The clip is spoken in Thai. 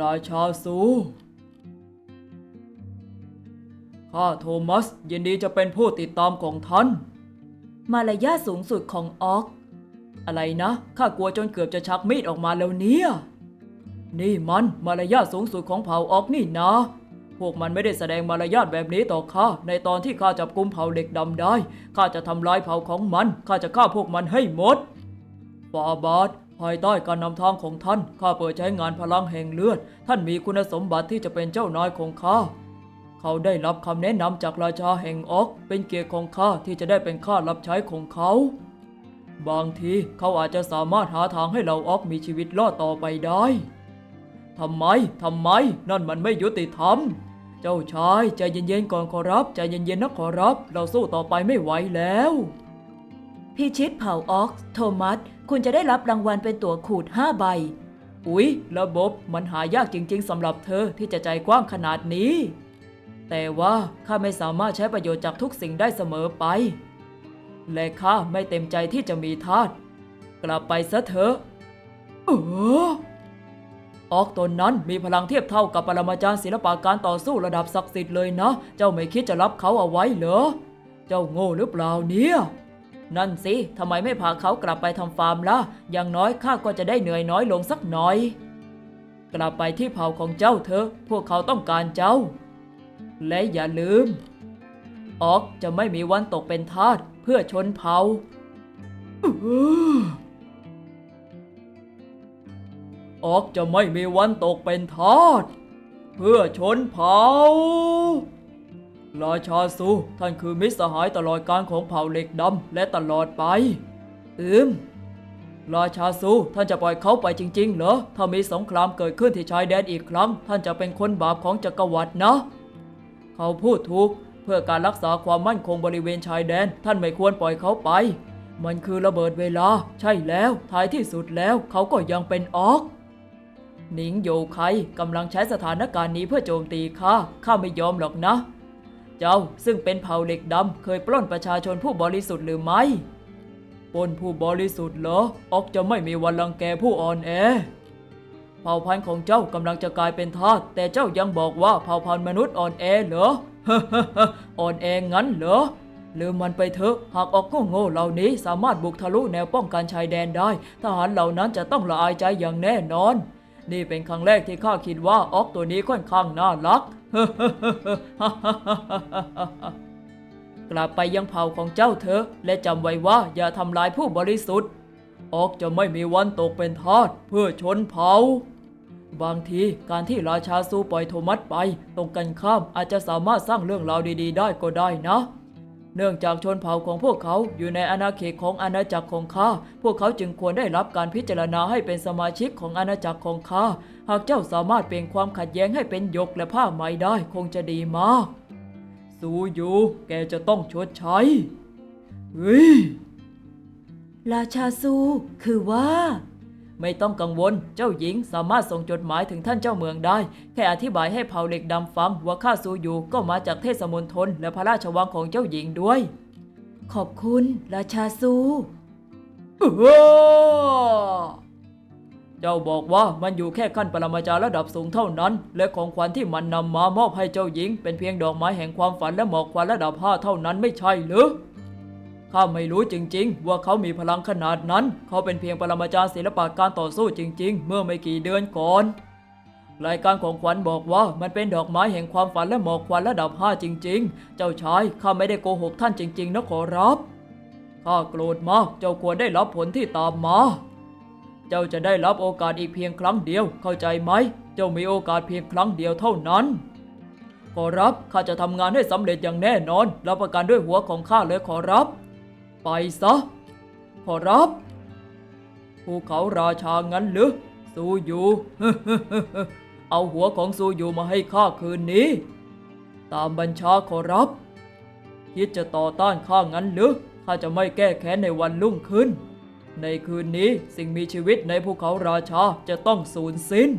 ราชาซูข้าโทมัสยินดีจะเป็นผู้ติดตามของท่าน มารยาทสูงสุดของออก อะไรนะข้ากลัวจนเกือบจะชักมีดออกมาแล้วเนี่ย นี่มันมารยาทสูงสุดของเผ่าออกนี่นะ พวกมันไม่ได้แสดงมารยาทแบบนี้ต่อข้าในตอนที่ข้าจับกุมเผ่าเด็กดำได้ข้าจะทำลายเผ่าของมันข้าจะฆ่าพวกมันให้หมดฟาบาท ภายใต้การนำทางของท่าน ข้าเปิดใช้งานพลังแห่งเลือด ท่านมีคุณสมบัติที่จะเป็นเจ้านายของข้า เขาได้รับคำแนะนำจากราชาแห่งออก เป็นเกียรติของข้าที่จะได้เป็นข้ารับใช้ของเขา บางทีเขาอาจจะสามารถหาทางให้เราออกมีชีวิตรอดต่อไปได้ ทำไม ทำไม นั่นมันไม่ยุติธรรม เจ้าชายใจเย็นๆก่อนขอรับ ใจเย็นๆนะขอรับ เราสู้ต่อไปไม่ไหวแล้ว พิชิตเผ่าออกซ์โทมัส คุณจะได้รับรางวัลเป็นตั๋วขูด 5 ใบ อุ๊ย ระบบมันหายากจริงๆสำหรับเธอที่จะใจกว้างขนาดนี้ แต่ว่าข้าไม่สามารถใช้ประโยชน์จากทุกสิ่งได้เสมอไป และข้าไม่เต็มใจที่จะมีทาสกลับไปซะเถอะเออออกตนนั้นมีพลังเทียบเท่ากับปรมาจารย์ศิลปะการต่อสู้ระดับศักดิ์สิทธิ์เลยนะ เจ้าไม่คิดจะรับเขาเอาไว้เหรอ เจ้าโง่หรือเปล่าเนี่ย นั่นสิทำไมไม่พาเขากลับไปทำฟาร์มล่ะ อย่างน้อยข้าก็จะได้เหนื่อยน้อยลงสักหน่อย กลับไปที่เผ่าของเจ้าเถอะ พวกเขาต้องการเจ้า และอย่าลืม ออกจะไม่มีวันตกเป็นทาสเพื่อชนเผ่าอื้อออกจะไม่มีวันตกเป็นทาสเพื่อชนเผ่า ราชาซู ท่านคือมิตรสหายตลอดการของเผ่าเหล็กดำและตลอดไป อืม ราชาซูท่านจะปล่อยเขาไปจริง ๆ เหรอ ถ้ามีสงครามเกิดขึ้นที่ชายแดนอีกครั้ง ท่านจะเป็นคนบาปของจักรวรรดินะ เขาพูดถูก เพื่อการรักษาความมั่นคงบริเวณชายแดน ท่านไม่ควรปล่อยเขาไป มันคือระเบิดเวลา ใช่แล้ว ท้ายที่สุดแล้วเขาก็ยังเป็นออกหนิงโยไคกำลังใช้สถานการณ์นี้เพื่อโจมตีข้า ข้าไม่ยอมหรอกนะ เจ้าซึ่งเป็นเผ่าเหล็กดำเคยปล้นประชาชนผู้บริสุทธิ์หรือไม่ ปล้นผู้บริสุทธิ์เหรอ ออกจะไม่มีวันรังแกผู้อ่อนแอ เผ่าพันธุ์ของเจ้ากำลังจะกลายเป็นทาส แต่เจ้ายังบอกว่าเผ่าพันธุ์มนุษย์อ่อนแอเหรอ อ่อนแองั้นเหรอลืมมันไปเถอะ หากออกโง่เหล่านี้สามารถบุกทะลุแนวป้องกันชายแดนได้ ทหารเหล่านั้นจะต้องละอายใจอย่างแน่นอน นี่เป็นครั้งแรกที่ข้าคิดว่าออกตัวนี้ค่อนข้างน่ารัก กลับไปยังเผ่าของเจ้าเถอะ และจำไว้ว่าอย่าทำลายผู้บริสุทธิ์ ออกจะไม่มีวันตกเป็นทาสเพื่อชนเผ่า บางทีการที่ราชาซูปล่อยโทมัสไป ตรงกันข้ามอาจจะสามารถสร้างเรื่องราวดีๆ ได้ก็ได้นะ เนื่องจากชนเผ่าของพวกเขาอยู่ในอาณาเขตของอาณาจักรของข้า พวกเขาจึงควรได้รับการพิจารณาให้เป็นสมาชิกของอาณาจักรของข้า หากเจ้าสามารถเปลี่ยนความขัดแย้งให้เป็นหยกและผ้าไหมได้คงจะดีมาก สูยูแกจะต้องชดใช้เฮ้ยราชาซู คือว่า ไม่ต้องกังวล เจ้าหญิงสามารถส่งจดหมายถึงท่านเจ้าเมืองได้ แค่อธิบายให้เผ่าเหล็กดำฟังว่าข้าซูยูก็มาจากเทศมนทนและพระราชวังของเจ้าหญิงด้วย ขอบคุณ ราชาซูอ้อเจ้าบอกว่ามันอยู่แค่ขั้นปรมาจารย์ระดับสูงเท่านั้น และของขวัญที่มันนำมามอบให้เจ้าหญิง เป็นเพียงดอกไม้แห่งความฝันและหมอกควันระดับห้าเท่านั้นไม่ใช่หรือ ข้าไม่รู้จริง ๆ ว่าเขามีพลังขนาดนั้น เขาเป็นเพียงปรมาจารย์ศิลปะการต่อสู้จริง ๆ เมื่อไม่กี่เดือนก่อนรายการของขวัญบอกว่ามันเป็นดอกไม้แห่งความฝันและหมอกควันระดับห้าจริง ๆ เจ้าชายข้าไม่ได้โกหกท่านจริง ๆ นะขอรับข้าโกรธมาก เจ้าควรได้รับผลที่ตามมา เจ้าจะได้รับโอกาสอีกเพียงครั้งเดียว เข้าใจไหม เจ้ามีโอกาสเพียงครั้งเดียวเท่านั้น ขอรับ ข้าจะทำงานให้สำเร็จอย่างแน่นอน รับประกันด้วยหัวของข้าเลยขอรับ ไปซะ ขอรับภูเขาราชางั้นหรือซูยูเอาหัวของซูยูมาให้ข้าคืนนี้ ตามบัญชาขอรับ คิดจะต่อต้านข้างั้นหรือข้าจะไม่แก้แค้นในวันรุ่งขึ้น ในคืนนี้สิ่งมีชีวิตในภูเขาราชาจะต้องสูญสิ้น